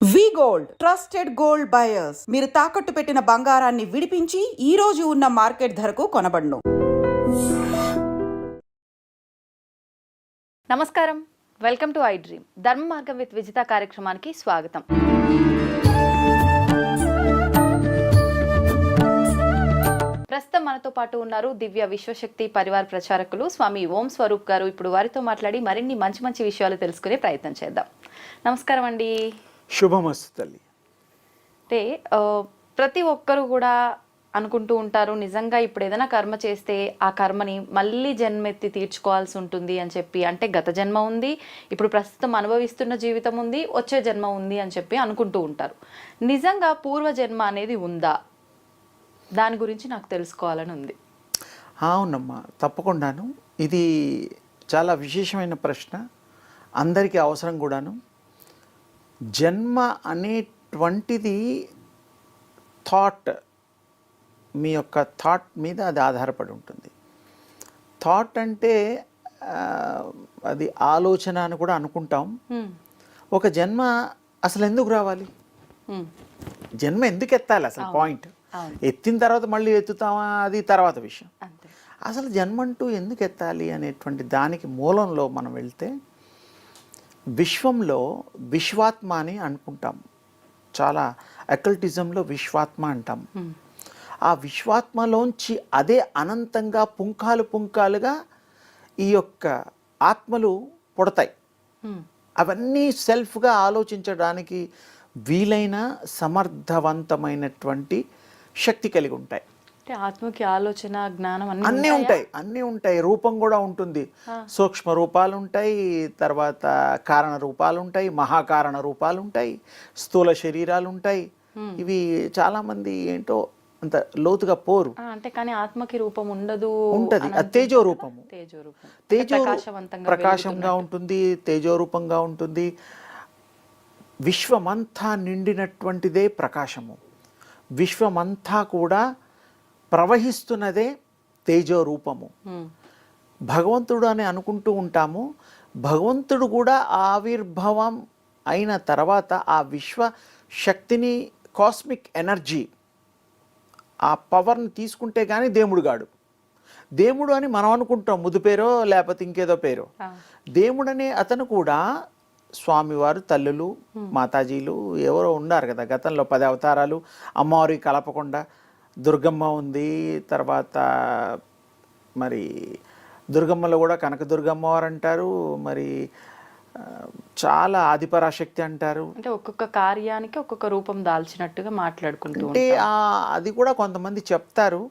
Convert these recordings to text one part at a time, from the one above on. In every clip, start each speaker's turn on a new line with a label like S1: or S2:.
S1: We gold trusted gold buyers. మీరు తాకట్టు పెట్టిన బంగారాన్ని విడిపించి ఈ రోజు ఉన్న మార్కెట్ ధరకు కొనబడును.
S2: నమస్కారం. Welcome to I dream. Dharma Margam with Vijitha కార్యక్రమానికి స్వాగతం. ప్రస్తుతం మనతో పాటు ఉన్నారు దివ్య విశ్వశక్తి పరివార ప్రచారకులు స్వామి ఓం స్వరూప్ గారు. ఇప్పుడు వారితో మాట్లాడి మరిన్ని మంచి మంచి విషయాలు తెలుసుకునే ప్రయత్నం చేద్దాం. నమస్కారం అండి.
S3: శుభమస్తు తల్లి.
S2: అంటే ప్రతి ఒక్కరు కూడా అనుకుంటూ ఉంటారు నిజంగా ఇప్పుడు ఏదైనా కర్మ చేస్తే ఆ కర్మని మళ్ళీ జన్మెత్తి తీర్చుకోవాల్సి ఉంటుంది అని చెప్పి. అంటే గత జన్మ ఉంది ఇప్పుడు ప్రస్తుతం అనుభవిస్తున్న జీవితం ఉంది వచ్చే జన్మ ఉంది అని చెప్పి అనుకుంటూ ఉంటారు. నిజంగా పూర్వ జన్మ అనేది ఉందా? దాని గురించి నాకు తెలుసుకోవాలని ఉంది.
S3: అవునమ్మా తప్పకుండాను. ఇది చాలా విశేషమైన ప్రశ్న. అందరికీ అవసరం కూడాను. జన్మ అనేటువంటిది థాట్ మీ యొక్క థాట్ మీద అది ఆధారపడి ఉంటుంది. థాట్ అంటే అది ఆలోచన అని కూడా అనుకుంటాం. ఒక జన్మ అసలు ఎందుకు రావాలి. జన్మ ఎందుకు ఎత్తాలి అసలు పాయింట్. ఎత్తిన తర్వాత మళ్ళీ ఎత్తుతామా? అది తర్వాత విషయం. అసలు జన్మంటూ ఎందుకు ఎత్తాలి అనేటువంటి దానికి మూలంలో మనం వెళ్తే విశ్వంలో విశ్వాత్మ అని అనుకుంటాం. చాలా అకల్టిజంలో విశ్వాత్మ అంటాం. ఆ విశ్వాత్మలోంచి అదే అనంతంగా పుంఖాలు పుంఖాలుగా ఈ యొక్క ఆత్మలు పుడతాయి. అవన్నీ సెల్ఫ్గా ఆలోచించడానికి వీలైన సమర్థవంతమైనటువంటి శక్తి కలిగి ఉంటాయి.
S2: ఆత్మకి ఆలోచన జ్ఞానం అన్ని
S3: అన్నీ
S2: ఉంటాయా?
S3: అన్నీ ఉంటాయి. రూపం కూడా ఉంటుంది. సూక్ష్మ రూపాలు ఉంటాయి తర్వాత కారణ రూపాలు ఉంటాయి మహాకారణ రూపాలు ఉంటాయి స్థూల శరీరాలు ఉంటాయి. ఇవి చాలా మంది ఏంటో అంత లోతుగా పోరు.
S2: అంటే కానీ ఆత్మకి రూపం ఉండదు
S3: ఉంటది. తేజో రూపము.
S2: తేజో రూపం
S3: తేజో ప్రకాశంగా ఉంటుంది తేజో రూపంగా ఉంటుంది. విశ్వమంతా నిండినటువంటిదే ప్రకాశము. విశ్వమంతా కూడా ప్రవహిస్తున్నదే తేజో రూపము. భగవంతుడు అని అనుకుంటూ ఉంటాము. భగవంతుడు కూడా ఆవిర్భావం అయిన తర్వాత ఆ విశ్వ శక్తిని కాస్మిక్ ఎనర్జీ ఆ పవర్ని తీసుకుంటే కానీ దేవుడు గాడు. దేవుడు అని మనం అనుకుంటాం ముద్దు పేరో లేకపోతే ఇంకేదో పేరో. దేవుడనే అతను కూడా స్వామివారు తల్లులు మాతాజీలు ఎవరో ఉన్నారు కదా గతంలో పది అవతారాలు అమ్మవారి కలపకుండా దుర్గమ్మ ఉంది తర్వాత మరి దుర్గమ్మలో కూడా కనకదుర్గమ్మ వారు అంటారు మరి చాలా ఆదిపరాశక్తి అంటారు.
S2: అంటే ఒక్కొక్క కార్యానికి ఒక్కొక్క రూపం దాల్చినట్టుగా మాట్లాడుకుంటూ
S3: అంటే అది కూడా కొంతమంది చెప్తారు.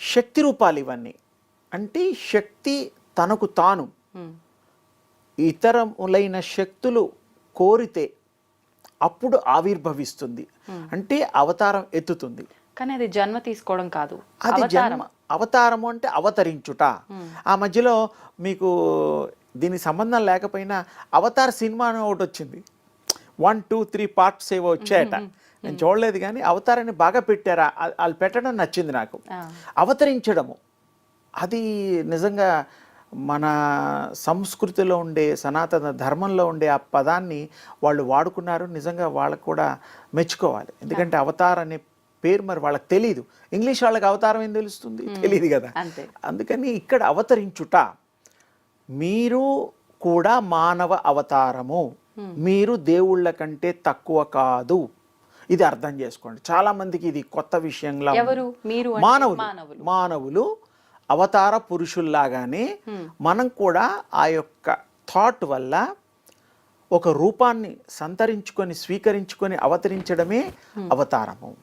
S3: శక్తి రూపాలు ఇవన్నీ. అంటే శక్తి తనకు తాను. ఇతరములైన శక్తులు కోరితే అప్పుడు ఆవిర్భవిస్తుంది. అంటే అవతారం ఎత్తుతుంది.
S2: కానీ అది జన్మ తీసుకోవడం కాదు.
S3: అది జన్మ అవతారము అంటే అవతరించుట. ఆ మధ్యలో మీకు దీనికి సంబంధం లేకపోయినా అవతార్ సినిమా అని ఒకటి వచ్చింది. వన్ టూ త్రీ పార్ట్స్ ఏవో వచ్చాయట. నేను చూడలేదు కానీ అవతారాన్ని బాగా పెట్టారా. వాళ్ళు పెట్టడం నచ్చింది నాకు. అవతరించడము. అది నిజంగా మన సంస్కృతిలో ఉండే సనాతన ధర్మంలో ఉండే ఆ పదాన్ని వాళ్ళు వాడుకున్నారు. నిజంగా వాళ్ళకు కూడా మెచ్చుకోవాలి. ఎందుకంటే అవతార్ అనే పేరు మరి వాళ్ళకి తెలియదు ఇంగ్లీష్ వాళ్ళకి అవతారం ఏం తెలుస్తుంది? తెలియదు కదా. అందుకని ఇక్కడ అవతరించుట మీరు కూడా మానవ అవతారము. మీరు దేవుళ్ళ కంటే తక్కువ కాదు. ఇది అర్థం చేసుకోండి. చాలా మందికి ఇది కొత్త విషయంలా మానవులు.
S2: మానవులు.
S3: అవతార పురుషుల్లాగానే మనం కూడా ఆ యొక్క థాట్ వల్ల ఒక రూపాన్ని సంతరించుకొని స్వీకరించుకొని అవతరించడమే అవతారము.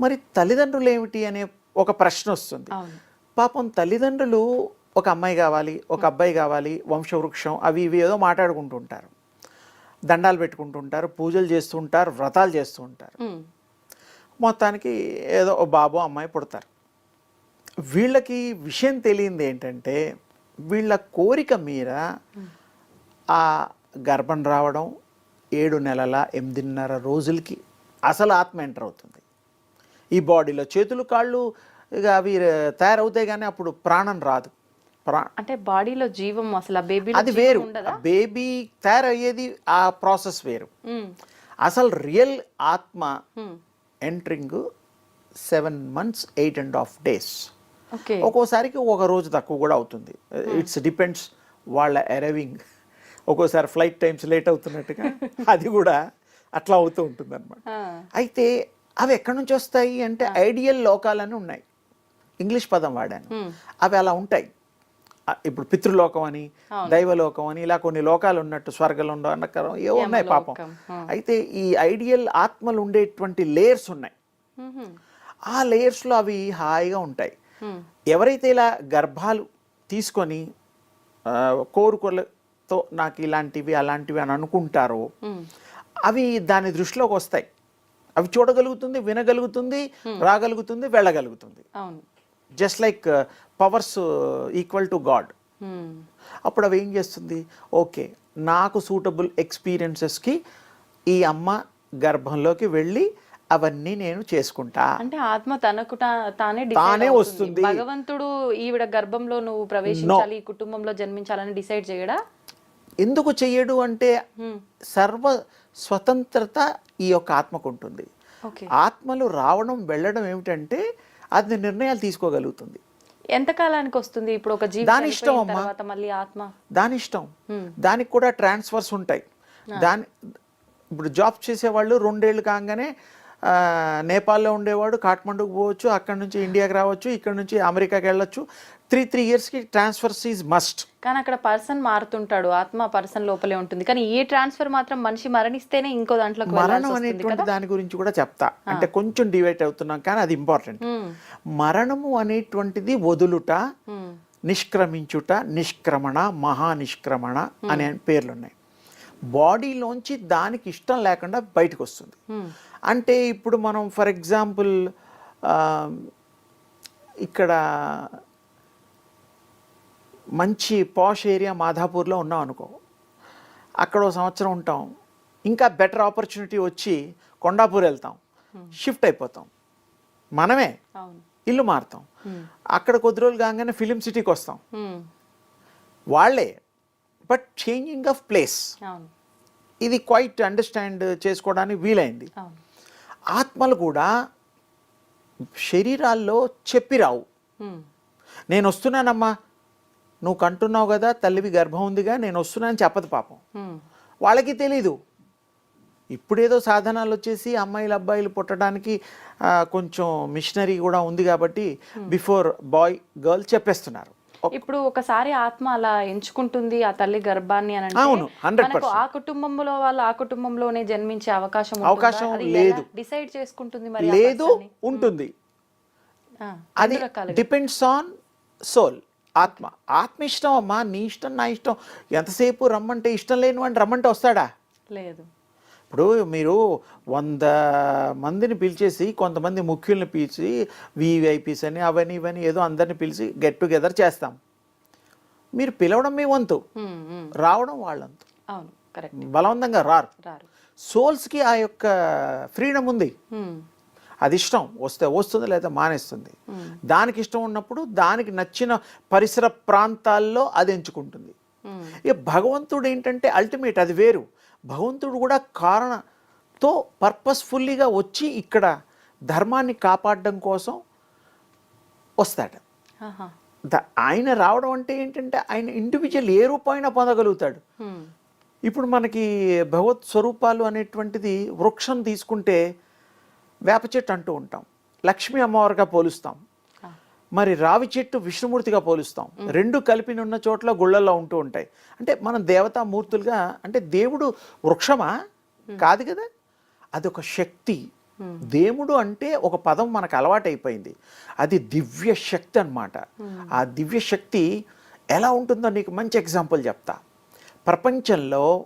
S3: మరి తల్లిదండ్రులు ఏమిటి అనే ఒక ప్రశ్న వస్తుంది. పాపం తల్లిదండ్రులు ఒక అమ్మాయి కావాలి ఒక అబ్బాయి కావాలి వంశవృక్షం అవి ఇవి ఏదో మాట్లాడుకుంటుంటారు. దండాలు పెట్టుకుంటుంటారు పూజలు చేస్తుంటారు వ్రతాలు చేస్తూ ఉంటారు. మొత్తానికి ఏదో ఓ బాబు అమ్మాయి పుడతారు. వీళ్ళకి విషయం తెలియంది ఏంటంటే వీళ్ళ కోరిక మీద ఆ గర్భం రావడం ఏడు నెలల ఎనిమిదిన్నర రోజులకి అసలు ఆత్మ ఎంటర్ అవుతుంది. ఈ బాడీలో చేతులు కాళ్ళు ఇక అవి తయారవుతాయి కానీ అప్పుడు ప్రాణం రాదు.
S2: అంటే బాడీలో జీవం అసలు బేబీ
S3: అది వేరు. బేబీ తయారయ్యేది ఆ ప్రాసెస్ వేరు. అసలు రియల్ ఆత్మ. Entering seven months eight and half days ఒక్కోసారికి ఒక రోజు తక్కువ కూడా అవుతుంది. ఇట్స్ డిపెండ్స్ వాళ్ళ అరైవింగ్ ఒక్కోసారి ఫ్లైట్ టైమ్స్ లేట్ అవుతున్నట్టుగా. అది కూడా అట్లా అవుతూ ఉంటుంది అనమాట అయితే అవి ఎక్కడి నుంచి వస్తాయి అంటే ఐడియల్ లోకాలని ఉన్నాయి. ఇంగ్లీష్ పదం వాడాను. అవి అలా ఉంటాయి. ఇప్పుడు పితృలోకం అని దైవలోకం అని ఇలా కొన్ని లోకాలు ఉన్నట్టు స్వర్గంలో అన్నకరం ఏవో ఉన్నాయి పాపం. అయితే ఈ ఐడియల్ ఆత్మలు ఉండేటువంటి లేయర్స్ ఉన్నాయి. ఆ లేయర్స్లో అవి హాయిగా ఉంటాయి. ఎవరైతే ఇలా గర్భాలు తీసుకొని కోరికలతో నాకు ఇలాంటివి అలాంటివి అని అనుకుంటారో అవి దాని దృష్టిలోకి వస్తాయి. అవి చూడగలుగుతుంది వినగలుగుతుంది రాగలుగుతుంది వెళ్ళగలుగుతుంది just like powers equal to God
S2: Hmm.
S3: అప్పుడు అవి ఏం చేస్తుంది ఓకే నాకు సూటబుల్ ఎక్స్పీరియన్సెస్కి ఈ అమ్మ గర్భంలోకి వెళ్ళి అవన్నీ నేను చేసుకుంటా
S2: అంటే ఆత్మ తనకు తానే
S3: తానే. వస్తుంది.
S2: భగవంతుడు ఈవిడ గర్భంలో నువ్వు ప్రవేశించాలి ఈ కుటుంబంలో జన్మించాలని డిసైడ్ చేయడా
S3: ఎందుకు చెయ్యడు అంటే
S2: Hmm.
S3: సర్వ స్వతంత్రత ఈ యొక్క ఆత్మకు ఉంటుంది ఆత్మలు రావడం వెళ్ళడం ఏమిటంటే అది నిర్ణయాలు తీసుకోగలుగుతుంది.
S2: ఎంత కాలానికి వస్తుంది? ఇప్పుడు ఒక
S3: దాని ఇష్టం అమ్మా.
S2: మళ్ళీ ఆత్మ?
S3: దాని ఇష్టం. దానికి కూడా ట్రాన్స్ఫర్స్ ఉంటాయి. దాని ఇప్పుడు జాబ్ చేసేవాళ్ళు రెండేళ్ళు కాగానే నేపాల్లో ఉండేవాడు కాఠ్మండూకి పోవచ్చు అక్కడ నుంచి ఇండియాకి రావచ్చు ఇక్కడ నుంచి అమెరికాకి వెళ్ళొచ్చు. త్రీ త్రీ ఇయర్స్కి ట్రాన్స్ఫర్స్ ఈజ్ మస్ట్
S2: కానీ అక్కడ పర్సన్ మారుతుంటాడు ఆత్మ పర్సన్ లోపలే ఉంటుంది. కానీ ఈ ట్రాన్స్ఫర్ మాత్రం మనిషి మరణిస్తేనే ఇంకో వెళ్ళాల్సి
S3: మరణం అనేటువంటి దాని గురించి కూడా చెప్తా. అంటే కొంచెం డివైట్ అవుతున్నాం కానీ అది ఇంపార్టెంట్. మరణము అనేటువంటిది వదులుట. నిష్క్రమించుట నిష్క్రమణ మహానిష్క్రమణ అనే పేర్లు ఉన్నాయి బాడీలోంచి దానికి ఇష్టం లేకుండా బయటకు వస్తుంది. అంటే ఇప్పుడు మనం ఫర్ ఎగ్జాంపుల్ ఇక్కడ మంచి పాష్ ఏరియా మాధాపూర్లో ఉన్నాం అనుకో. అక్కడ ఒక సంవత్సరం ఉంటాం. ఇంకా బెటర్ ఆపర్చునిటీ వచ్చి కొండాపూర్ వెళ్తాం. షిఫ్ట్ అయిపోతాం. మనమే ఇల్లు మారుతాం. అక్కడ కొద్ది రోజులు కాగానే ఫిలిం సిటీకి వస్తాం. వాళ్ళే. బట్ చేంజింగ్ ఆఫ్ ప్లేస్ ఇది క్వైట్ అండర్స్టాండ్ చేసుకోవడానికి వీలైంది. ఆత్మలు కూడా శరీరాల్లో చెప్పి రావు
S2: Hmm.
S3: నేను వస్తున్నానమ్మా నువ్వు కంటున్నావు కదా తల్లివి గర్భం ఉందిగా నేను వస్తున్నానని చెప్పదు పాపం. వాళ్ళకి తెలీదు. ఇప్పుడేదో సాధనాలు వచ్చేసి అమ్మాయిలు అబ్బాయిలు పుట్టడానికి కొంచెం మిషనరీ కూడా ఉంది కాబట్టి బిఫోర్ బాయ్ గర్ల్ చెప్పేస్తున్నారు.
S2: ఇప్పుడు ఒకసారి ఆత్మ అలా ఎంచుకుంటుంది ఆ తల్లి గర్భాన్ని అని
S3: అవును, 100%.
S2: మనకు ఆ కుటుంబంలో వాళ్ళు ఆ కుటుంబంలోనే జన్మించే అవకాశం
S3: అవకాశం లేదు.
S2: డిసైడ్ చేసుకుంటుంది మరి
S3: లేదు? ఉంటుంది
S2: ఆ,
S3: అది. డిపెండ్స్ ఆన్ సోల్ ఆత్మ ఆత్మ ఇష్టం అమ్మా నీ ఇష్టం నా ఇష్టం ఎంతసేపు రమ్మంటే ఇష్టం లేని వాడిని రమ్మంటే వస్తాడా
S2: లేదు
S3: ఇప్పుడు మీరు వంద మందిని పిలిచేసి కొంతమంది ముఖ్యుల్ని పిలిచి వివిఐపీస్ అని అవని ఇవని ఏదో అందరిని పిలిచి గెట్ టుగెదర్ చేస్తాం. మీరు పిలవడం మీ వంతు. రావడం వాళ్ళంతు బలవంతంగా రారు. సోల్స్కి ఆ యొక్క ఫ్రీడమ్ ఉంది. అది ఇష్టం. వస్తే వస్తుంది లేదా మానేస్తుంది. దానికి ఇష్టం ఉన్నప్పుడు దానికి నచ్చిన పరిసర ప్రాంతాల్లో అది ఎంచుకుంటుంది. ఇక భగవంతుడు ఏంటంటే అల్టిమేట్ అది వేరు. భగవంతుడు కూడా కారణతో పర్పస్ఫుల్లీగా వచ్చి ఇక్కడ ధర్మాన్ని కాపాడడం కోసం వస్తాడు ఆయన రావడం అంటే ఏంటంటే ఆయన ఇండివిజువల్ ఏ రూపమైనా పొందగలుగుతాడు. ఇప్పుడు మనకి భగవత్ స్వరూపాలు అనేటువంటిది వృక్షం తీసుకుంటే వేప చెట్టు అంటూ ఉంటాం లక్ష్మీ అమ్మవారిగా పోలుస్తాం. మరి రావి చెట్టు విష్ణుమూర్తిగా పోలుస్తాం. రెండు కలిపి ఉన్న చోట్ల గుళ్ళల్లో ఉంటూ ఉంటాయి. అంటే మనం దేవతామూర్తులుగా అంటే దేవుడు వృక్షమా? కాదు కదా? అదొక శక్తి. దేవుడు అంటే ఒక పదం మనకు అలవాటైపోయింది. అది దివ్య శక్తి అన్నమాట. ఆ దివ్య శక్తి ఎలా ఉంటుందో నీకు మంచి ఎగ్జాంపుల్ చెప్తా. ప్రపంచంలో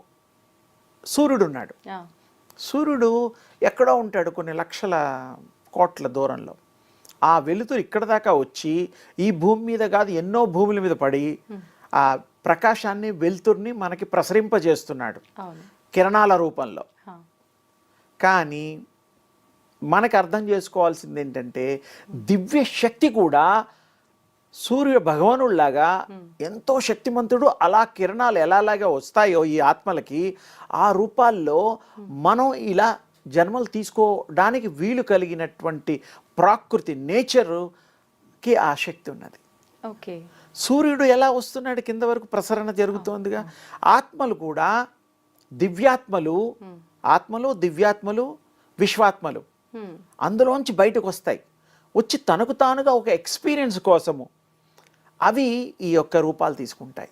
S3: సూర్యుడు ఉన్నాడు. సూర్యుడు ఎక్కడో ఉంటాడు కొన్ని లక్షల కోట్ల దూరంలో. ఆ వెలుతురు ఇక్కడ దాకా వచ్చి ఈ భూమి మీద కాదు ఎన్నో భూముల మీద పడి ఆ ప్రకాశాన్ని వెలుతుర్ని మనకి ప్రసరింపజేస్తున్నాడు. కిరణాల రూపంలో. కానీ మనకు అర్థం చేసుకోవాల్సింది ఏంటంటే దివ్య శక్తి కూడా సూర్య భగవానుడిలాగా ఎంతో శక్తిమంతుడు అలా కిరణాలు ఎలాలాగా వస్తాయో ఈ ఆత్మలకి ఆ రూపాల్లో మనం ఇలా జన్మలు తీసుకోవడానికి వీలు కలిగినటువంటి ప్రాకృతి నేచర్కి ఆ శక్తి ఉన్నది.
S2: ఓకే.
S3: సూర్యుడు ఎలా వస్తున్నాడు? కింద వరకు ప్రసరణ జరుగుతోందిగా. ఆత్మలు కూడా దివ్యాత్మలు ఆత్మలు దివ్యాత్మలు విశ్వాత్మలు. అందులోంచి బయటకు వస్తాయి. వచ్చి తనకు తానుగా ఒక ఎక్స్పీరియన్స్ కోసము అవి ఈ యొక్క రూపాలు తీసుకుంటాయి.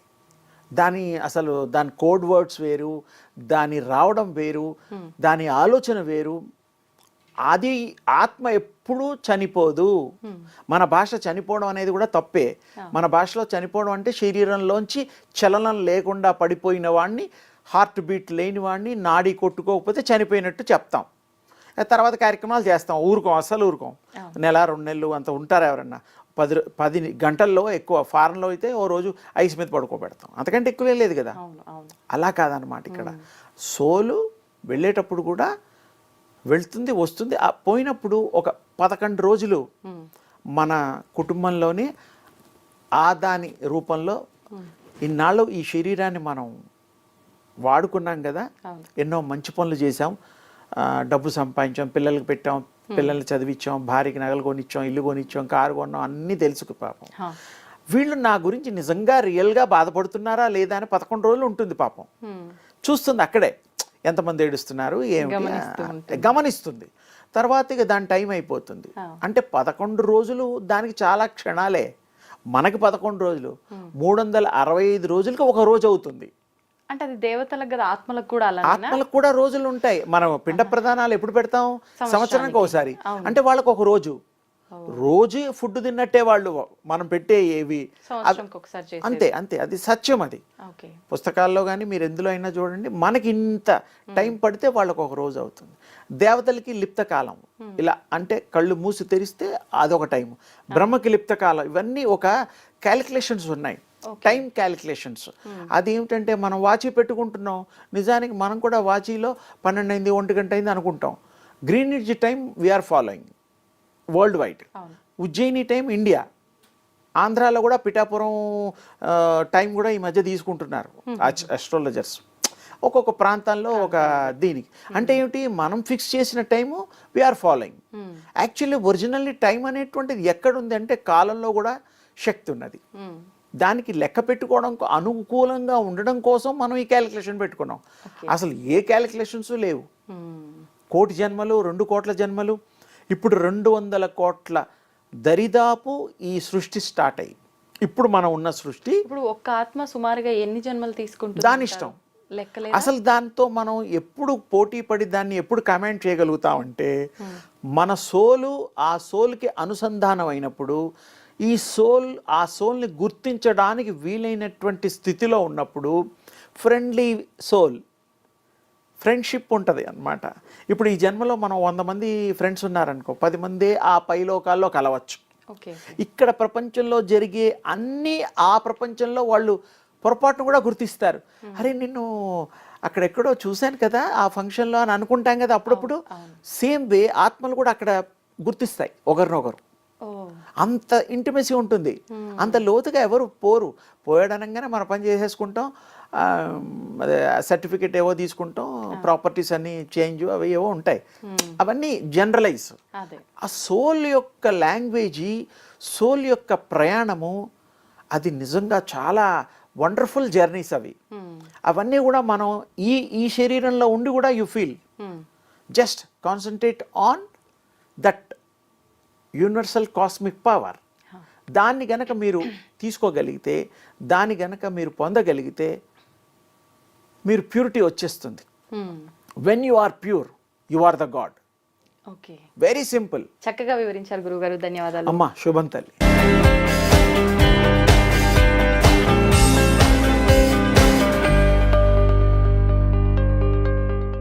S3: దాని అసలు దాని కోడ్ వర్డ్స్ వేరు దాని రావడం వేరు దాని ఆలోచన వేరు అది ఆత్మ ఎప్పుడూ చనిపోదు. మన భాష చనిపోవడం అనేది కూడా తప్పే. మన భాషలో చనిపోవడం అంటే శరీరంలోంచి చలనం లేకుండా పడిపోయిన వాడిని హార్ట్ బీట్ లేని వాడిని నాడి కొట్టుకోకపోతే చనిపోయినట్టు చెప్తాం. తర్వాత కార్యక్రమాలు చేస్తాం. ఊరుకోం అసలు ఊరుకోం. నెల రెండు నెలలు అంత ఉంటారు ఎవరన్నా? పది పది గంటల్లో ఎక్కువ ఫారెన్లో అయితే ఓ రోజు ఐస్ మీద పడుకోబెడతాం. అంతకంటే ఎక్కువే లేదు కదా. అలా కాదనమాట ఇక్కడ. సోలు వెళ్ళేటప్పుడు కూడా వెళ్తుంది వస్తుంది. ఆ పోయినప్పుడు ఒక పదకొండు రోజులు మన కుటుంబంలోనే ఆ దాని రూపంలో ఇన్నాళ్ళు ఈ శరీరాన్ని మనం వాడుకున్నాం కదా. ఎన్నో మంచి పనులు చేసాం డబ్బు సంపాదించాం పిల్లలకి పెట్టాం పిల్లల్ని చదివించాం భార్యకి నగలు కొనిచ్చాం ఇల్లు కొనిచ్చాం కారు కొన్నాం అన్నీ తెలుసు పాపం. వీళ్ళు నా గురించి నిజంగా రియల్గా బాధపడుతున్నారా లేదా అని పదకొండు రోజులు ఉంటుంది పాపం. చూస్తుంది అక్కడే. ఎంతమంది ఏడుస్తున్నారు? ఏమిటి? గమనిస్తుంది. తర్వాత ఇక దాని టైం అయిపోతుంది. అంటే పదకొండు రోజులు దానికి చాలా క్షణాలే. మనకి పదకొండు రోజులు. మూడు వందల అరవై ఐదు రోజులకి ఒక రోజు అవుతుంది.
S2: అంటే అది దేవతలకు కదా ఆత్మలకు కూడా అలానేనా?
S3: ఆత్మలకు కూడా రోజులు ఉంటాయి. మనం పిండ ప్రదానాలు ఎప్పుడు పెడతాం? సంవత్సరానికి. ఒకసారి. అంటే వాళ్ళకి ఒక రోజు. రోజు ఫుడ్ తిన్నట్టే వాళ్ళు మనం పెట్టే ఏవి అంతే అంతే. అది సత్యం అది. పుస్తకాల్లో కానీ మీరు ఎందులో అయినా చూడండి మనకి ఇంత టైం పడితే వాళ్ళకు ఒక రోజు అవుతుంది. దేవతలకి లిప్త కాలం. ఇలా అంటే కళ్ళు మూసి తెరిస్తే అదొక టైం. బ్రహ్మకి లిప్త కాలం. ఇవన్నీ ఒక క్యాలిక్యులేషన్స్ ఉన్నాయి. Time calculations. అది ఏమిటంటే మనం వాచి పెట్టుకుంటున్నాం. నిజానికి మనం కూడా వాచీలో పన్నెండు అయింది ఒంటి గంట అయింది అనుకుంటాం. Greenidge time we are following worldwide Ujjaini time India. ఆంధ్రాలో కూడా పిఠాపురం టైం కూడా ఈ మధ్య తీసుకుంటున్నారు అస్ట్రాలజర్స్ ఒక్కొక్క ప్రాంతాల్లో ఒక దీనికి. అంటే ఏమిటి? మనం ఫిక్స్ చేసిన time we are following actually originally time అనేటువంటిది ఎక్కడుంది అంటే కాలంలో కూడా శక్తి ఉన్నది. దానికి లెక్క పెట్టుకోవడం అనుకూలంగా ఉండడం కోసం మనం ఈ క్యాలిక్యులేషన్ పెట్టుకున్నాం. అసలు ఏ క్యాలిక్యులేషన్స్ లేవు. కోటి జన్మలు రెండు కోట్ల జన్మలు ఇప్పుడు రెండు వందల కోట్ల దరిదాపు ఈ సృష్టి స్టార్ట్ అయ్యి. ఇప్పుడు మనం ఉన్న సృష్టి
S2: ఇప్పుడు ఒక్క ఆత్మ సుమారుగా ఎన్ని జన్మలు తీసుకుంటుంది
S3: దాని ఇష్టం. అసలు దాంతో మనం ఎప్పుడు పోటీ పడి దాన్ని ఎప్పుడు కమెంట్ చేయగలుగుతామంటే మన సోలు ఆ సోల్కి అనుసంధానం అయినప్పుడు ఈ సోల్ ఆ సోల్ని గుర్తించడానికి వీలైనటువంటి స్థితిలో ఉన్నప్పుడు ఫ్రెండ్లీ సోల్ ఫ్రెండ్షిప్ ఉంటుంది అన్నమాట. ఇప్పుడు ఈ జన్మలో మనం వంద మంది ఫ్రెండ్స్ ఉన్నారనుకో పది మంది ఆ పైలోకాల్లో కలవచ్చు.
S2: ఓకే.
S3: ఇక్కడ ప్రపంచంలో జరిగే అన్ని ఆ ప్రపంచంలో వాళ్ళు పొరపాటును కూడా గుర్తిస్తారు. అరే నిన్ను అక్కడెక్కడో చూశాను కదా ఆ ఫంక్షన్లో అని అనుకుంటాం కదా అప్పుడప్పుడు. సేమ్ వే ఆత్మలు కూడా అక్కడ గుర్తిస్తాయి ఒకరినొకరు. అంత ఇంటిమెసీ ఉంటుంది. అంత లోతుగా ఎవరు పోరు. పోయాడనగానే మన పని చేసేసుకుంటాం. సర్టిఫికేట్ ఏవో తీసుకుంటాం. ప్రాపర్టీస్ అన్నీ చేంజ్ అవి ఏవో ఉంటాయి. అవన్నీ జనరలైజ్ ఆ సోల్ యొక్క లాంగ్వేజీ సోల్ యొక్క ప్రయాణము అది నిజంగా చాలా వండర్ఫుల్ జర్నీస్ అవి. అవన్నీ కూడా మనం ఈ ఈ శరీరంలో ఉండి కూడా you feel. Just concentrate on that universal cosmic power. దాన్ని గనక మీరు తీసుకోగలిగితే దాన్ని గనక మీరు పొందగలిగితే మీరు ప్యూరిటీ వచ్చేస్తుంది. When you are pure you are the God
S2: okay.
S3: Very simple
S2: చక్కగా వివరించారు గురుగారు ధన్యవాదాలు.
S3: అమ్మ శుభం తల్లి.